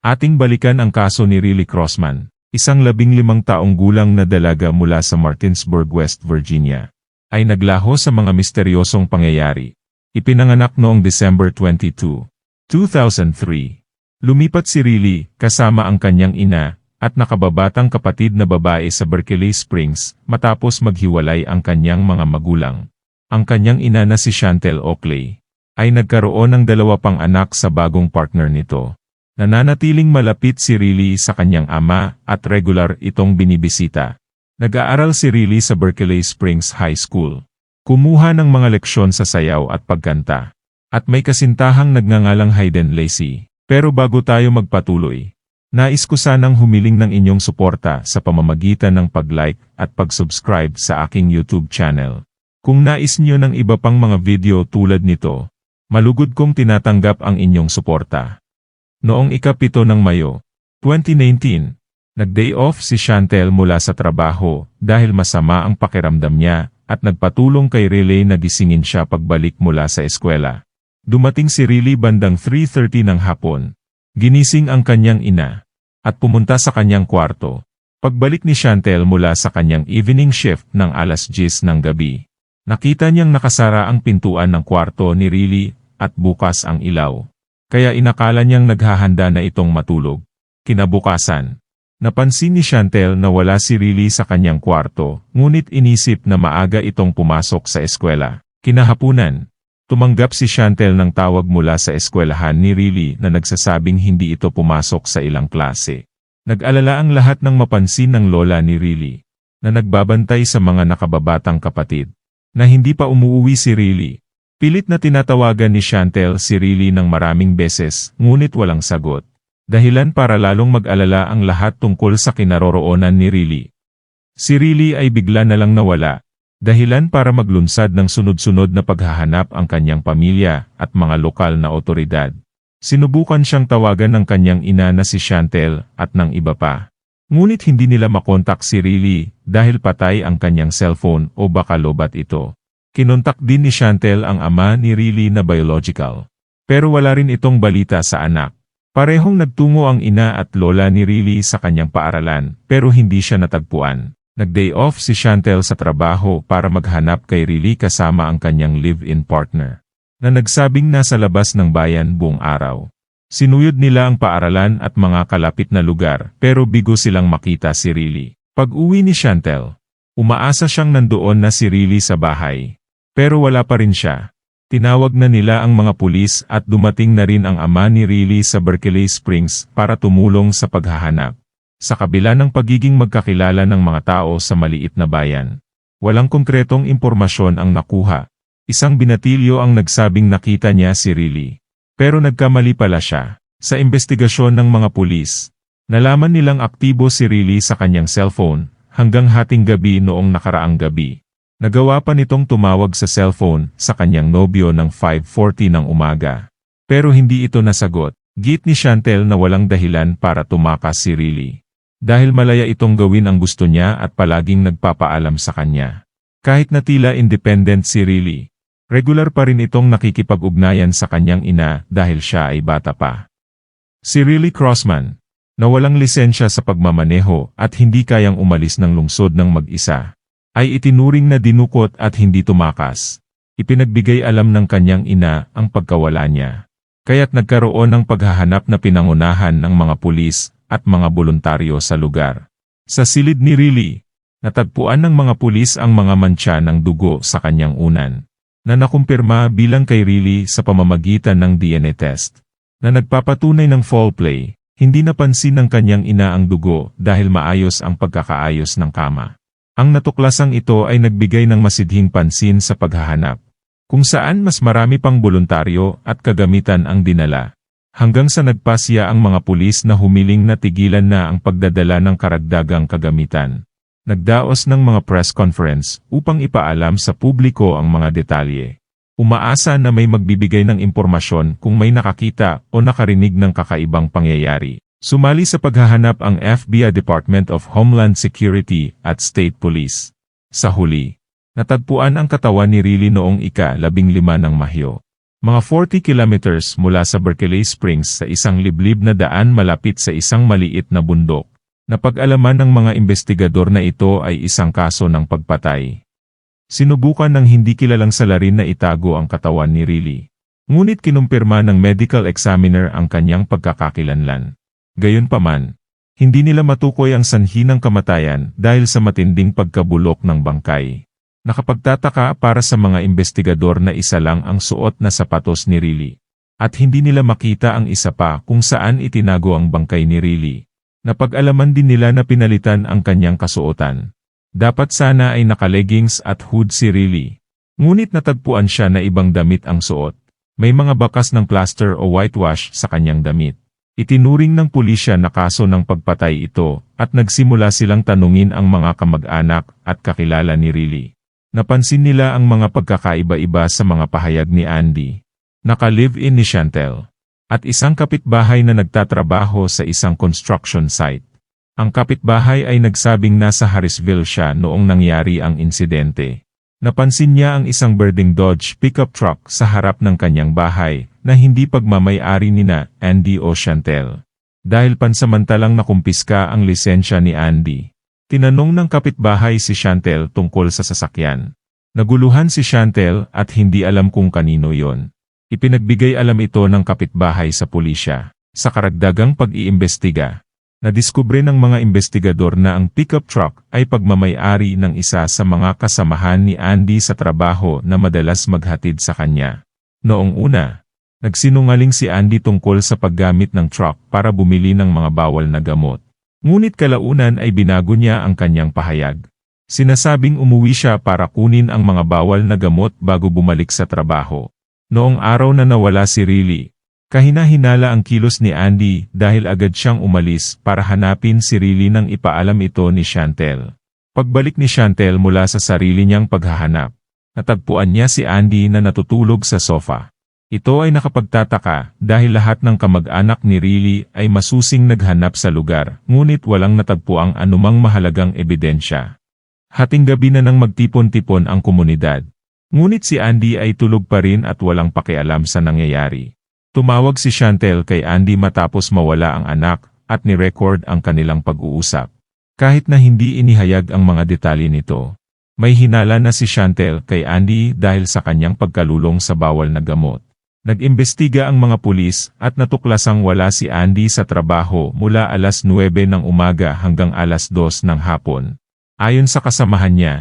Ating balikan ang kaso ni Riley Crossman, isang labing limang taong gulang na dalaga mula sa Martinsburg, West Virginia. Ay naglaho sa mga misteryosong pangyayari. Ipinanganak noong December 22, 2003. Lumipat si Riley, kasama ang kanyang ina, at nakababatang kapatid na babae sa Berkeley Springs, matapos maghiwalay ang kanyang mga magulang. Ang kanyang ina na si Chantel Oakley, ay nagkaroon ng dalawa pang anak sa bagong partner nito. Nananatiling malapit si Riley sa kanyang ama, at regular itong binibisita. Nag-aaral si Riley sa Berkeley Springs High School. Kumuha ng mga leksyon sa sayaw at pagkanta. At may kasintahang nagngangalang Hayden Lacey. Pero bago tayo magpatuloy, nais ko sanang humiling ng inyong suporta sa pamamagitan ng pag-like at pag-subscribe sa aking YouTube channel. Kung nais niyo ng iba pang mga video tulad nito, malugod kong tinatanggap ang inyong suporta. Noong ikapito ng Mayo, 2019, nag-day off si Chantel mula sa trabaho dahil masama ang pakiramdam niya at nagpatulong kay Riley na gisingin siya pagbalik mula sa eskwela. Dumating si Riley bandang 3.30 ng hapon. Ginising ang kanyang ina at pumunta sa kanyang kwarto. Pagbalik ni Chantel mula sa kanyang evening shift ng alas 10 ng gabi, nakita niyang nakasara ang pintuan ng kwarto ni Riley at bukas ang ilaw. Kaya inakala niyang naghahanda na itong matulog. Kinabukasan, napansin ni Chantel na wala si Riley sa kanyang kwarto, ngunit inisip na maaga itong pumasok sa eskwela. Kinahapunan, tumanggap si Chantel ng tawag mula sa eskwelahan ni Riley na nagsasabing hindi ito pumasok sa ilang klase. Nag-alala ang lahat ng mapansin ng lola ni Riley, na nagbabantay sa mga nakababatang kapatid, na hindi pa umuwi si Riley. Pilit na tinatawagan ni Chantel si Riley ng maraming beses, ngunit walang sagot. Dahilan para lalong mag-alala ang lahat tungkol sa kinaroroonan ni Riley. Si Riley ay bigla na lang nawala, dahilan para maglunsad ng sunod-sunod na paghahanap ang kanyang pamilya at mga lokal na otoridad. Sinubukan siyang tawagan ng kanyang ina na si Chantel at ng iba pa. Ngunit hindi nila makontak si Riley dahil patay ang kanyang cellphone o baka lobat ito. Kinontak din ni Chantel ang ama ni Riley na biological. Pero wala rin itong balita sa anak. Parehong nagtungo ang ina at lola ni Riley sa kanyang paaralan pero hindi siya natagpuan. Nag-day off si Chantel sa trabaho para maghanap kay Riley kasama ang kanyang live-in partner, na nagsabing nasa labas ng bayan buong araw. Sinuyod nila ang paaralan at mga kalapit na lugar pero bigo silang makita si Riley. Pag-uwi ni Chantel, umaasa siyang nandoon na si Riley sa bahay. Pero wala pa rin siya. Tinawag na nila ang mga pulis at dumating na rin ang ama ni Riley sa Berkeley Springs para tumulong sa paghahanap. Sa kabila ng pagiging magkakilala ng mga tao sa maliit na bayan, walang konkretong impormasyon ang nakuha. Isang binatilyo ang nagsabing nakita niya si Riley. Pero nagkamali pala siya. Sa investigasyon ng mga pulis, nalaman nilang aktibo si Riley sa kanyang cellphone hanggang hating gabi noong nakaraang gabi. Nagawa pa nitong tumawag sa cellphone sa kanyang nobyo ng 5.40 ng umaga. Pero hindi ito nasagot. Git ni Chantel na walang dahilan para tumakas si Riley. Dahil malaya itong gawin ang gusto niya at palaging nagpapaalam sa kanya. Kahit na tila independent si Riley, regular pa rin itong nakikipag-ugnayan sa kanyang ina dahil siya ay bata pa. Si Riley Crossman, na walang lisensya sa pagmamaneho at hindi kayang umalis ng lungsod ng mag-isa, ay itinuring na dinukot at hindi tumakas. Ipinagbigay alam ng kanyang ina ang pagkawala niya. Kaya't nagkaroon ng paghahanap na pinangunahan ng mga pulis at mga voluntaryo sa lugar. Sa silid ni Riley, natagpuan ng mga pulis ang mga mantsa ng dugo sa kanyang unan, na nakumpirma bilang kay Riley sa pamamagitan ng DNA test, na nagpapatunay ng foul play, hindi napansin ng kanyang ina ang dugo dahil maayos ang pagkakaayos ng kama. Ang natuklasang ito ay nagbigay ng masidhing pansin sa paghahanap, kung saan mas marami pang voluntaryo at kagamitan ang dinala. Hanggang sa nagpasya ang mga pulis na humiling na tigilan na ang pagdadala ng karagdagang kagamitan. Nagdaos ng mga press conference upang ipaalam sa publiko ang mga detalye. Umaasa na may magbibigay ng impormasyon kung may nakakita o nakarinig ng kakaibang pangyayari. Sumali sa paghahanap ang FBI Department of Homeland Security at State Police. Sa huli, natagpuan ang katawan ni Riley noong ika-labing lima ng Mahyo. Mga 40 kilometers mula sa Berkeley Springs sa isang liblib na daan malapit sa isang maliit na bundok. Napag-alaman ng mga investigador na ito ay isang kaso ng pagpatay. Sinubukan ng hindi kilalang salarin na itago ang katawan ni Riley. Ngunit kinumpirma ng medical examiner ang kanyang pagkakakilanlan. Gayunpaman, hindi nila matukoy ang sanhi ng kamatayan dahil sa matinding pagkabulok ng bangkay. Nakapagtataka para sa mga investigador na isa lang ang suot na sapatos ni Riley. At hindi nila makita ang isa pa kung saan itinago ang bangkay ni Riley. Napag-alaman din nila na pinalitan ang kanyang kasuotan. Dapat sana ay nakaleggings at hood si Riley. Ngunit natagpuan siya na ibang damit ang suot. May mga bakas ng plaster o whitewash sa kanyang damit. Itinuring ng pulisya na kaso ng pagpatay ito at nagsimula silang tanungin ang mga kamag-anak at kakilala ni Riley. Napansin nila ang mga pagkakaiba-iba sa mga pahayag ni Andy. Naka-live-in ni Chantel. At isang kapitbahay na nagtatrabaho sa isang construction site. Ang kapitbahay ay nagsabing nasa Harrisville siya noong nangyari ang insidente. Napansin niya ang isang birding Dodge pickup truck sa harap ng kanyang bahay na hindi pagmamay-ari nina Andy o Chantel. Dahil pansamantalang nakumpiska ang lisensya ni Andy. Tinanong ng kapitbahay si Chantel tungkol sa sasakyan. Naguluhan si Chantel at hindi alam kung kanino yon. Ipinagbigay alam ito ng kapitbahay sa pulisya. Sa karagdagang pag-iimbestiga, nadiskubre ng mga investigador na ang pickup truck ay pagmamay-ari ng isa sa mga kasamahan ni Andy sa trabaho na madalas maghatid sa kanya. Noong una, nagsinungaling si Andy tungkol sa paggamit ng truck para bumili ng mga bawal na gamot. Ngunit kalaunan ay binago niya ang kanyang pahayag. Sinasabing umuwi siya para kunin ang mga bawal na gamot bago bumalik sa trabaho. Noong araw na nawala si Riley, kahina-hinala ang kilos ni Andy dahil agad siyang umalis para hanapin si Riley nang ipaalam ito ni Chantel. Pagbalik ni Chantel mula sa sarili niyang paghahanap, natagpuan niya si Andy na natutulog sa sofa. Ito ay nakapagtataka dahil lahat ng kamag-anak ni Riley ay masusing naghanap sa lugar, ngunit walang natagpuang anumang mahalagang ebidensya. Hating gabi na nang magtipon-tipon ang komunidad. Ngunit si Andy ay tulog pa rin at walang pakialam sa nangyayari. Tumawag si Chantel kay Andy matapos mawala ang anak at ni-record ang kanilang pag-uusap. Kahit na hindi inihayag ang mga detalye nito, may hinala na si Chantel kay Andy dahil sa kanyang pagkalulong sa bawal na gamot. Nag-imbestiga ang mga pulis at natuklasang wala si Andy sa trabaho mula alas 9 ng umaga hanggang alas 2 ng hapon. Ayon sa kasamahan niya,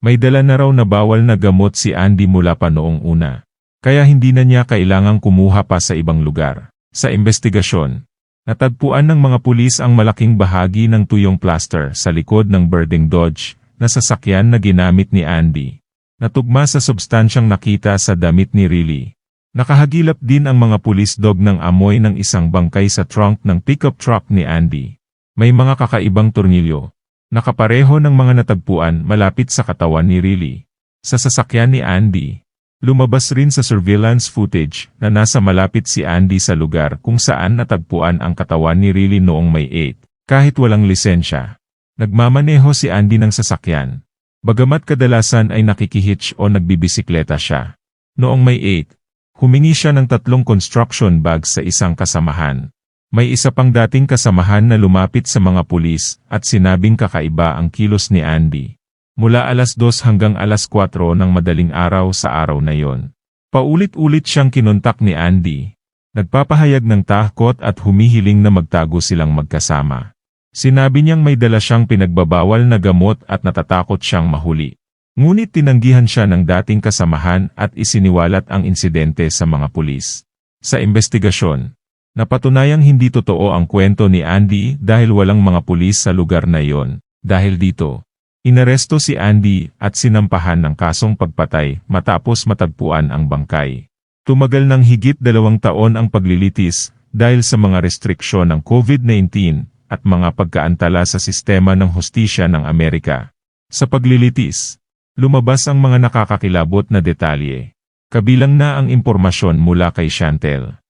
may dala na raw na bawal na gamot si Andy mula pa noong una. Kaya hindi na niya kailangang kumuha pa sa ibang lugar. Sa investigasyon, natagpuan ng mga pulis ang malaking bahagi ng tuyong plaster sa likod ng birding Dodge na sasakyan na ginamit ni Andy. Natugma sa substansyang nakita sa damit ni Riley. Nakahagilap din ang mga pulis dog ng amoy ng isang bangkay sa trunk ng pickup truck ni Andy. May mga kakaibang tornilyo. Nakapareho ng mga natagpuan malapit sa katawan ni Riley. Sa sasakyan ni Andy, lumabas rin sa surveillance footage na nasa malapit si Andy sa lugar kung saan natagpuan ang katawan ni Riley noong May 8, kahit walang lisensya. Nagmamaneho si Andy ng sasakyan. Bagamat kadalasan ay nakikihitch o nagbibisikleta siya. Noong May 8, Humingi siya ng tatlong construction bags sa isang kasamahan. May isa pang dating kasamahan na lumapit sa mga pulis at sinabing kakaiba ang kilos ni Andy. Mula alas 2 hanggang alas 4 ng madaling araw sa araw na yon. Paulit-ulit siyang kinontak ni Andy. Nagpapahayag ng takot at humihiling na magtago silang magkasama. Sinabi niyang may dala siyang pinagbabawal na gamot at natatakot siyang mahuli. Ngunit tinanggihan siya ng dating kasamahan at isiniwalat ang insidente sa mga pulis. Sa investigasyon, napatunayang hindi totoo ang kwento ni Andy dahil walang mga pulis sa lugar na iyon. Dahil dito, inaresto si Andy at sinampahan ng kasong pagpatay matapos matagpuan ang bangkay. Tumagal ng higit dalawang taon ang paglilitis dahil sa mga restriksyon ng COVID-19 at mga pagkaantala sa sistema ng hustisya ng Amerika. Sa paglilitis, Lumabas ang mga nakakakilabot na detalye. Kabilang na ang impormasyon mula kay Chantel.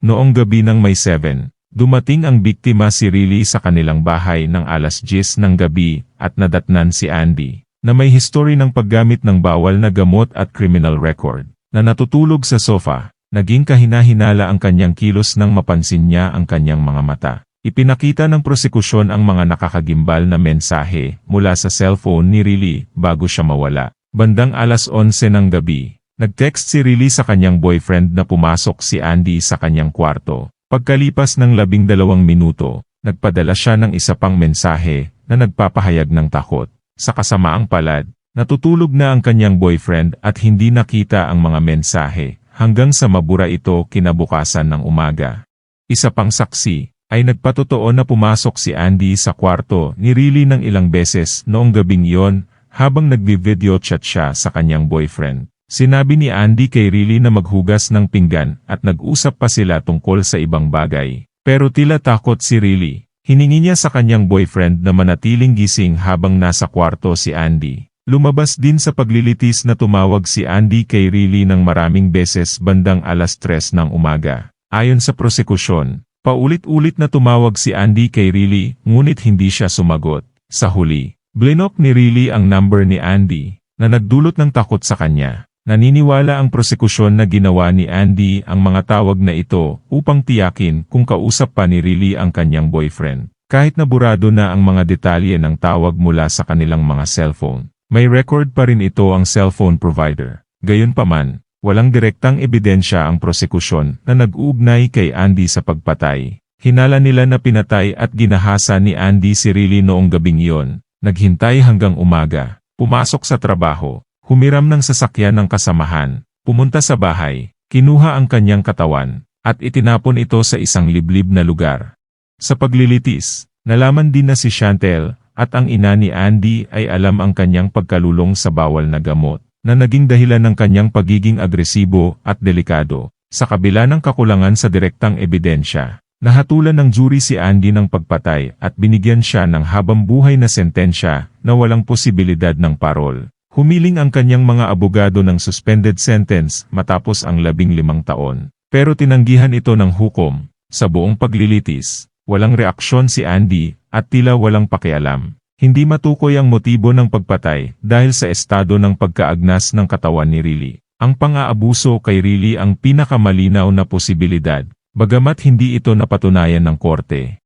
Noong gabi ng May 7, dumating ang biktima si Riley sa kanilang bahay ng alas 10 ng gabi at nadatnan si Andy, na may history ng paggamit ng bawal na gamot at criminal record, na natutulog sa sofa. Naging kahina-hinala ang kanyang kilos nang mapansin niya ang kanyang mga mata. Ipinakita ng prosekusyon ang mga nakakagimbal na mensahe mula sa cellphone ni Riley bago siya mawala. Bandang alas 11 ng gabi, nag-text si Riley sa kanyang boyfriend na pumasok si Andy sa kanyang kwarto. Pagkalipas ng labing dalawang minuto, nagpadala siya ng isa pang mensahe na nagpapahayag ng takot. Sa kasamaang palad, natutulog na ang kanyang boyfriend at hindi nakita ang mga mensahe hanggang sa mabura ito kinabukasan ng umaga. Isa pang saksi ay nagpatotoo na pumasok si Andy sa kwarto ni Riley ng ilang beses noong gabing iyon habang nagbi-video chat siya sa kanyang boyfriend. Sinabi ni Andy kay Riley na maghugas ng pinggan at nag-usap pa sila tungkol sa ibang bagay. Pero tila takot si Riley. Hiningi niya sa kanyang boyfriend na manatiling gising habang nasa kwarto si Andy. Lumabas din sa paglilitis na tumawag si Andy kay Riley ng maraming beses bandang alas 3 ng umaga. Ayon sa prosekusyon, paulit-ulit na tumawag si Andy kay Riley ngunit hindi siya sumagot. Sa huli, blinok ni Riley ang number ni Andy na nagdulot ng takot sa kanya. Naniniwala ang prosekusyon na ginawa ni Andy ang mga tawag na ito upang tiyakin kung kausap pa ni Riley ang kanyang boyfriend. Kahit naburado na ang mga detalye ng tawag mula sa kanilang mga cellphone, may record pa rin ito ang cellphone provider. Gayunpaman, walang direktang ebidensya ang prosekusyon na nag-uugnay kay Andy sa pagpatay. Hinala nila na pinatay at ginahasa ni Andy si Riley noong gabing iyon. Naghintay hanggang umaga, pumasok sa trabaho, Humiram ng sasakyan ng kasamahan, pumunta sa bahay, kinuha ang kanyang katawan, at itinapon ito sa isang liblib na lugar. Sa paglilitis, nalaman din na si Chantel, at ang ina ni Andy ay alam ang kanyang pagkalulong sa bawal na gamot, na naging dahilan ng kanyang pagiging agresibo at delikado. Sa kabila ng kakulangan sa direktang ebidensya, nahatulan ng jury si Andy ng pagpatay at binigyan siya ng habang buhay na sentensya na walang posibilidad ng parol. Humiling ang kanyang mga abogado ng suspended sentence matapos ang labing limang taon. Pero tinanggihan ito ng hukom. Sa buong paglilitis, walang reaksyon si Andy at tila walang pakialam. Hindi matukoy ang motibo ng pagpatay dahil sa estado ng pagkaagnas ng katawan ni Riley. Ang pang-aabuso kay Riley ang pinakamalinaw na posibilidad, bagamat hindi ito napatunayan ng korte.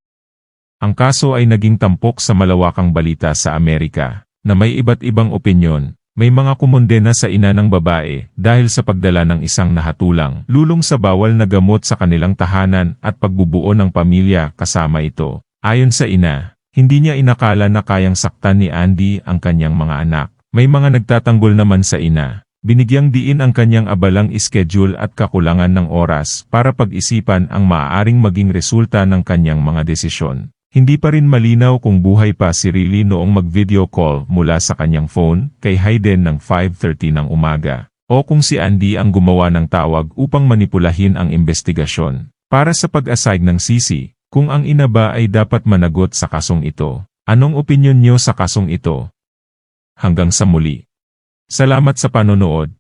Ang kaso ay naging tampok sa malawakang balita sa Amerika, na may iba't ibang opinyon, may mga kumondena sa ina ng babae dahil sa pagdala ng isang nahatulang lulong sa bawal na gamot sa kanilang tahanan at pagbubuo ng pamilya kasama ito. Ayon sa ina, hindi niya inakala na kayang saktan ni Andy ang kanyang mga anak. May mga nagtatanggol naman sa ina. Binigyang diin ang kanyang abalang schedule at kakulangan ng oras para pag-isipan ang maaaring maging resulta ng kanyang mga desisyon. Hindi pa rin malinaw kung buhay pa si Riley noong mag-video call mula sa kanyang phone kay Hayden ng 5.30 ng umaga, o kung si Andy ang gumawa ng tawag upang manipulahin ang investigasyon. Para sa pag-assign ng sisi, kung ang ina ba ay dapat managot sa kasong ito, anong opinyon niyo sa kasong ito? Hanggang sa muli. Salamat sa panonood.